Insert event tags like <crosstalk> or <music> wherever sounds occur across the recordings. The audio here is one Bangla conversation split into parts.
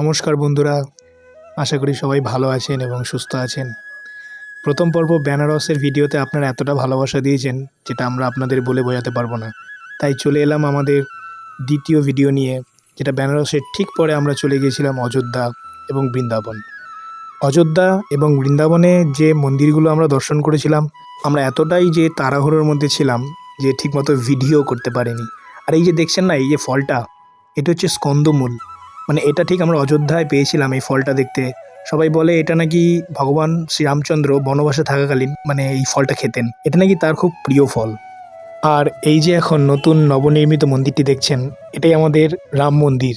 নমস্কার বন্ধুরা। আশা করি সবাই ভালো আছেন এবং সুস্থ আছেন। প্রথম পর্ব বেনারসের ভিডিওতে আপনারা এতটা ভালোবাসা দিয়েছেন, যেটা আমরা আপনাদের বলে বোঝাতে পারব না। তাই চলে এলাম আমাদের দ্বিতীয় ভিডিও নিয়ে, যেটা বেনারসের ঠিক পরে আমরা চলে গিয়েছিলাম অযোধ্যা এবং বৃন্দাবন। অযোধ্যা এবং বৃন্দাবনে যে মন্দিরগুলো আমরা দর্শন করেছিলাম, আমরা এতটাই যে তাড়াহুড়োর মধ্যে ছিলাম যে ঠিকমতো ভিডিও করতে পারিনি। আর এই যে দেখছেন না, এই যে ফলটা, এটা হচ্ছে স্কন্দমূল। মানে এটা ঠিক আমরা অযোধ্যায় পেয়েছিলাম এই ফলটা দেখতে। সবাই বলে এটা নাকি ভগবান শ্রীরামচন্দ্র বনবাসে থাকাকালীন মানে এই ফলটা খেতেন। এটা নাকি তার খুব প্রিয় ফল। আর এই যে এখন নতুন নবনির্মিত মন্দিরটি দেখছেন, এটাই আমাদের রাম মন্দির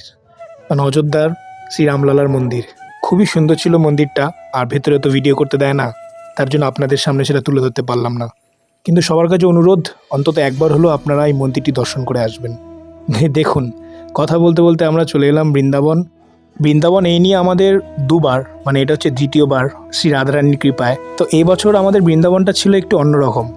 মানে অযোধ্যার শ্রীরামলালার মন্দির। খুবই সুন্দর ছিল মন্দিরটা, আর ভেতরে তো ভিডিও করতে দেয় না, তার জন্য আপনাদের সামনে সেটা তুলে ধরতে পারলাম না। কিন্তু সবার কাছে অনুরোধ, অন্তত একবার হলেও আপনারা এই মন্দিরটি দর্শন করে আসবেন। <laughs> দেখুন কথা বলতে বলতে আমরা চলে এলাম বৃন্দাবন। বৃন্দাবন এই নিয়ে আমাদের দুবার মানে এটা হচ্ছে দ্বিতীয়বার শ্রী রাধারানীর কৃপায়। তো এই বছর আমাদের বৃন্দাবনটা ছিল একটু অন্যরকম।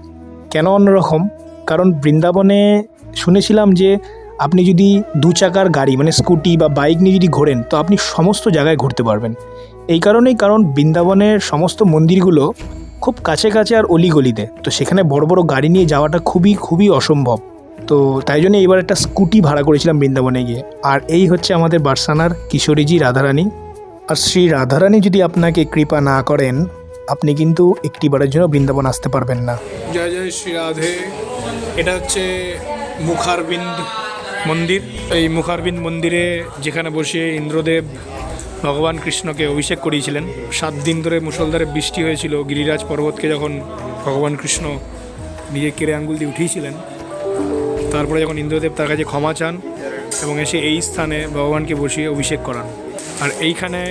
কেন অন্যরকম? কারণ বৃন্দাবনে শুনেছিলাম যে আপনি যদি দু চাকার গাড়ি মানে স্কুটি বা বাইক নিয়ে যদি ঘোরেন, তো আপনি সমস্ত জায়গায় ঘুরতে পারবেন। এই কারণেই কারণ বৃন্দাবনের সমস্ত মন্দিরগুলো খুব কাছে কাছে আর অলিগলিতে। তো সেখানে বড় বড় গাড়ি নিয়ে যাওয়াটা খুবই খুবই অসম্ভব। তো তাই জন্য এইবার একটা স্কুটি ভাড়া করেছিলাম বৃন্দাবনে গিয়ে। আর এই হচ্ছে আমাদের বার্সানার কিশোরীজি রাধারানী। আর শ্রী রাধারানী যদি আপনাকে কৃপা না করেন, আপনি কিন্তু একটিবারের জন্য বৃন্দাবন আসতে পারবেন না। জয় জয় শ্রী রাধে। এটা হচ্ছে মুখারবিন্দ মন্দির। এই মুখারবিন্দ মন্দিরে যেখানে বসে ইন্দ্রদেব ভগবান কৃষ্ণকে অভিষেক করিয়েছিলেন। সাত দিন ধরে মুসলধারে বৃষ্টি হয়েছিল। গিরিরাজ পর্বতকে যখন ভগবান কৃষ্ণ নিজে কেড়ে আঙ্গুল দিয়ে উঠিয়েছিলেন তারপরে যখন ইন্দ্রদেব তার কাছে ক্ষমা চান এবং এসে এই স্থানে ভগবানকে বসিয়ে অভিষেক করান। আর এইখানে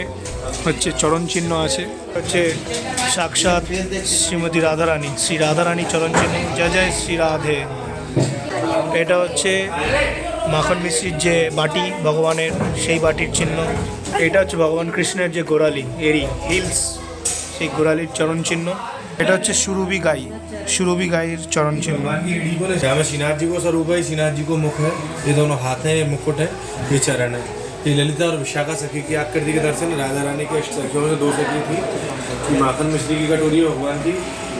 হচ্ছে চরণ চিহ্ন আছে। হচ্ছে সাক্ষাৎ শ্রীমতী রাধারানী, শ্রী রাধারানী চরণ চিহ্ন জয় জয় শ্রী রাধে। এটা হচ্ছে মাখন মিশ্রির যে বাটি, ভগবানের সেই বাটির চিহ্ন। এটা হচ্ছে ভগবান কৃষ্ণের যে গোড়ালি এরি হিলস, সেই গোড়ালির চরণ চিহ্ন এটা হচ্ছে সুরভি গাই সুরভি গাইয়ের চরণ চিহ্ন श्याम श्रीनाथ जी को स्वरूप है श्रीनाथ जी को मुख है ये दोनों हाथ हैं ये मुकुट है ये चरण है ये ललिता और विशाखा सखी की आकृति के दर्शन राधा रानी के अष्ट सखियों में से दो सखी थी कि माखन मिश्री की कटोरी है भगवान की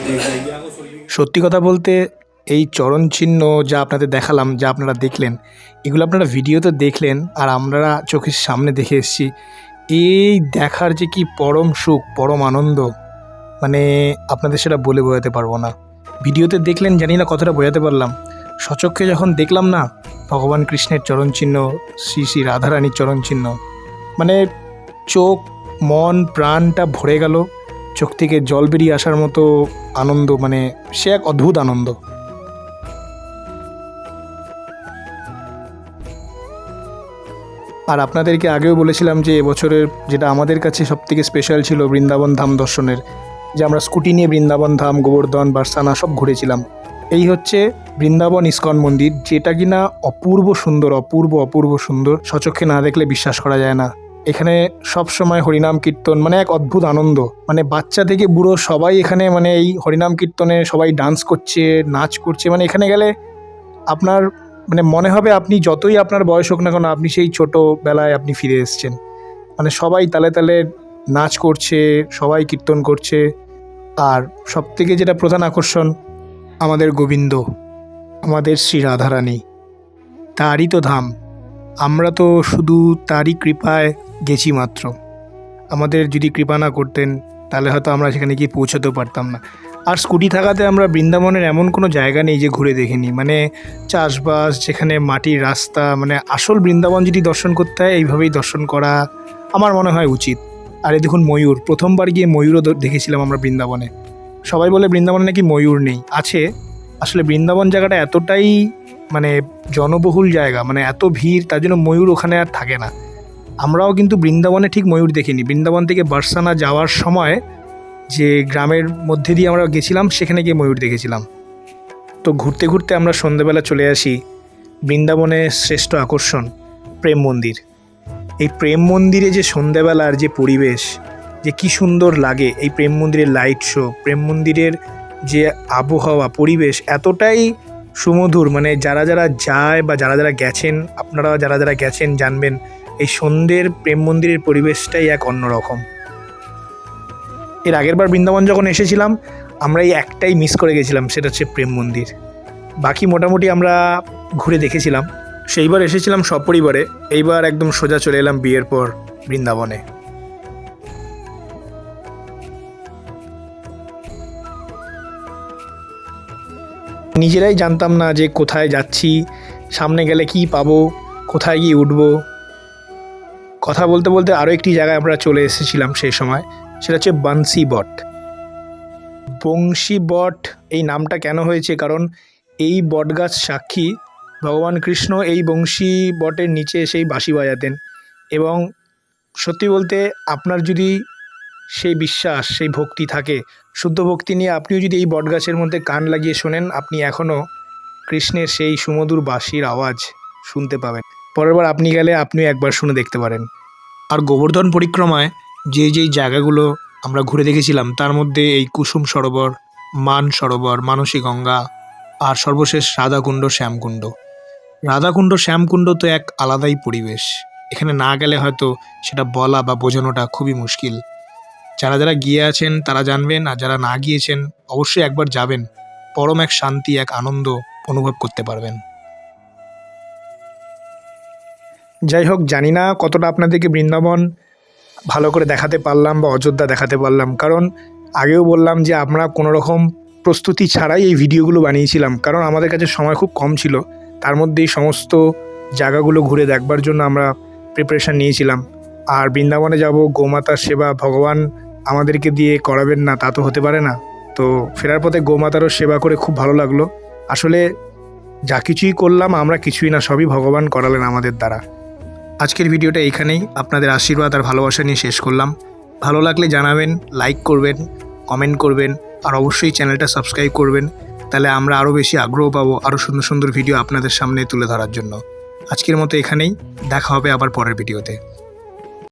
एक गैया को सुरभि সত্যি কথা বলতে এই চরণ চিহ্ন যা আপনাদের দেখালাম যা আপনারা দেখলেন এগুলো আপনারা ভিডিওতে দেখলেন আর আমরা চোখের সামনে দেখে এসেছি এই দেখার যে কি পরম সুখ পরম আনন্দ মানে আপনাদের সেটা বলে বোঝাতে পারব না। ভিডিওতে দেখলেন জানি না কতটা বোঝাতে পারলাম। সচক্ষে যখন দেখলাম না, ভগবান কৃষ্ণের চরণ চিহ্ন শ্রী শ্রী রাধারানীর চরণ চিহ্ন মানে চোখ, মন, প্রাণটা ভরে গেল, চোখ থেকে জল বেরিয়ে আসার মতো আনন্দ মানে সে এক অদ্ভুত আনন্দ। আর আপনাদেরকে আগেও বলেছিলাম যে এবছরের যেটা আমাদের কাছে সবথেকে স্পেশাল ছিল বৃন্দাবন ধাম দর্শনের যে আমরা স্কুটি নিয়ে বৃন্দাবন ধাম, গোবর্ধন, বার্সানা সব ঘুরেছিলাম। এই হচ্ছে বৃন্দাবন ইস্কন মন্দির, যেটা কিনা অপূর্ব সুন্দর, অপূর্ব অপূর্ব সুন্দর। সচক্ষে না দেখলে বিশ্বাস করা যায় না। এখানে সব সময় হরিনাম কীর্তন মানে এক অদ্ভুত আনন্দ। মানে বাচ্চা থেকে বুড়ো সবাই এখানে মানে এই হরিনাম কীর্তনে সবাই ডান্স করছে, নাচ করছে। মানে এখানে গেলে আপনার মানে মনে হবে আপনি যতই আপনার বয়স হোক না কেন, আপনি সেই ছোটোবেলায় আপনি ফিরে এসেছেন। মানে সবাই তালে তালে নাচ করছে, সবাই কীর্তন করছে। আর সবথেকে যেটা প্রধান আকর্ষণ, আমাদের গোবিন্দ, আমাদের শ্রী রাধারানী। তারই তো ধাম। আমরা তো শুধু তারই কৃপায় গেছি মাত্র। আমাদের যদি কৃপা না করতেন, তাহলে হয়তো আমরা সেখানে গিয়ে পৌঁছতেও পারতাম না। আর স্কুটি থাকাতে আমরা বৃন্দাবনের এমন কোনো জায়গা নেই যে ঘুরে দেখিনি। মানে চাষবাস, যেখানে মাটির রাস্তা মানে আসল বৃন্দাবন যদি দর্শন করতে হয়, এইভাবেই দর্শন করা আমার মনে হয় উচিত। আর দেখুন ময়ূর, প্রথমবার গিয়ে ময়ূরও দেখেছিলাম আমরা বৃন্দাবনে। সবাই বলে বৃন্দাবনে নাকি ময়ূর নেই। আছে, আসলে বৃন্দাবন জায়গাটা এতটাই মানে জনবহুল জায়গা মানে এত ভিড়, তার জন্য ময়ূর ওখানে আর থাকে না। আমরাও কিন্তু বৃন্দাবনে ঠিক ময়ূর দেখিনি। বৃন্দাবন থেকে বার্সানা যাওয়ার সময় যে গ্রামের মধ্যে দিয়ে আমরা গেছিলাম, সেখানে গিয়ে ময়ূর দেখেছিলাম। তো ঘুরতে ঘুরতে আমরা সন্ধ্যেবেলা চলে আসি বৃন্দাবনের শ্রেষ্ঠ আকর্ষণ, প্রেম মন্দির। এই প্রেম মন্দিরে যে সন্ধেবেলার যে পরিবেশ, যে কি সুন্দর লাগে এই প্রেম মন্দিরের লাইট শো প্রেম মন্দিরের যে আবহাওয়া, পরিবেশ এতটাই সুমধুর। মানে যারা যারা যায় বা যারা যারা গেছেন আপনারা যারা যারা গেছেন জানবেন এই সন্ধ্যের প্রেম মন্দিরের পরিবেশটাই এক অন্যরকম এর আগের বার বৃন্দাবন যখন এসেছিলাম, আমরা এই একটাই মিস করে গেছিলাম, সেটা হচ্ছে প্রেম মন্দির। বাকি মোটামুটি আমরা ঘুরে দেখেছিলাম। সেইবার এসেছিলাম সপরিবারে, এইবার একদম সোজা চলে এলাম বিয়ের পর বৃন্দাবনে। নিজেরাই জানতাম না যে কোথায় যাচ্ছি, সামনে গেলে কি পাবো, কোথায় গিয়ে উঠবো। কথা বলতে বলতে আরও একটি জায়গায় আমরা চলে এসেছিলাম সেই সময়, সেটা হচ্ছে বান্সি বট। বংশী বট, এই নামটা কেন হয়েছে? কারণ এই বটগাছ সাক্ষী ভগবান কৃষ্ণ এই বংশী বটের নিচে এসেই বাঁশি বাজাতেন। এবং সত্যি বলতে আপনার যদি সেই বিশ্বাস, সেই ভক্তি থাকে, শুদ্ধ ভক্তি নিয়ে আপনিও যদি এই বটগাছের মধ্যে কান লাগিয়ে শোনেন, আপনি এখনও কৃষ্ণের সেই সুমধুর বাঁশির আওয়াজ শুনতে পাবেন। পরের বার আপনি গেলে আপনিও একবার শুনে দেখতে পারেন। আর গোবর্ধন পরিক্রমায় যে যেই জায়গাগুলো আমরা ঘুরে দেখেছিলাম, তার মধ্যে এই কুসুম সরোবর, মান সরোবর, মানসী গঙ্গা, আর সর্বশেষ রাধাকুণ্ড, শ্যামকুণ্ড। রাধাকুণ্ড, শ্যামকুণ্ড তো এক আলাদাই পরিবেশ। এখানে না গেলে হয়তো সেটা বলা বা বোঝানোটা খুবই মুশকিল। যারা যারা গিয়ে আছেন, তারা জানবেন, আর যারা না গিয়েছেন, অবশ্যই একবার যাবেন। পরম এক শান্তি, এক আনন্দ অনুভব করতে পারবেন। যাই হোক, জানি না কতটা আপনাদেরকে বৃন্দাবন ভালো করে দেখাতে পারলাম বা অযোধ্যা দেখাতে পারলাম। কারণ আগেও বললাম যে, আমরা কোনো রকম প্রস্তুতি ছাড়াই এই ভিডিওগুলো বানিয়েছিলাম। কারণ আমাদের কাছে সময় খুব কম ছিল। তার মধ্যে এই সমস্ত জায়গাগুলো ঘুরে দেখবার জন্য আমরা প্রিপারেশান নিয়েছিলাম। আর বৃন্দাবনে যাব, গোমাতার সেবা ভগবান আমাদেরকে দিয়ে করাবেন না, তা তো হতে পারে না। তো ফেরার পথে গোমাতারও সেবা করে খুব ভালো লাগল। আসলে যা কিছুই করলাম, আমরা কিছুই না, সবই ভগবান করালেন আমাদের দ্বারা। আজকের ভিডিওটা এইখানেই। আপনাদের আশীর্বাদ আর ভালোবাসা নিয়ে শেষ করলাম। ভালো লাগলে জানাবেন লাইক করবেন কমেন্ট করবেন, আর অবশ্যই চ্যানেলটা সাবস্ক্রাইব করবেন। তাহলে আমরা আরও বেশি আগ্রহ পাবো আরও সুন্দর সুন্দর ভিডিও আপনাদের সামনে তুলে ধরার জন্য। আজকের মতো এখানেই, দেখা হবে আবার পরের ভিডিওতে